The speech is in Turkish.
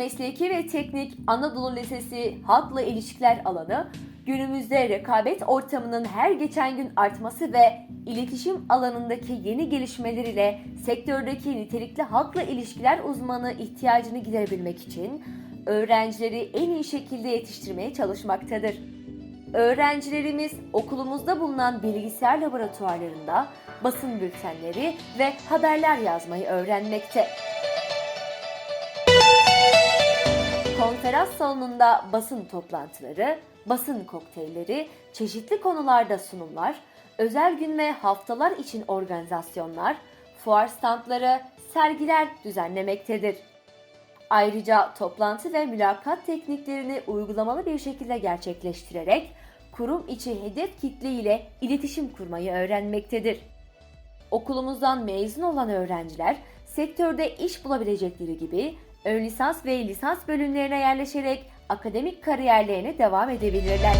Mesleki ve Teknik Anadolu Lisesi Halkla İlişkiler alanı günümüzde rekabet ortamının her geçen gün artması ve iletişim alanındaki yeni gelişmeler ile sektördeki nitelikli halkla ilişkiler uzmanı ihtiyacını giderebilmek için öğrencileri en iyi şekilde yetiştirmeye çalışmaktadır. Öğrencilerimiz okulumuzda bulunan bilgisayar laboratuvarlarında basın bültenleri ve haberler yazmayı öğrenmekte. Konferans salonunda basın toplantıları, basın kokteylleri, çeşitli konularda sunumlar, özel gün ve haftalar için organizasyonlar, fuar standları, sergiler düzenlemektedir. Ayrıca toplantı ve mülakat tekniklerini uygulamalı bir şekilde gerçekleştirerek kurum içi hedef kitle ile iletişim kurmayı öğrenmektedir. Okulumuzdan mezun olan öğrenciler sektörde iş bulabilecekleri gibi ön lisans ve lisans bölümlerine yerleşerek akademik kariyerlerine devam edebilirler.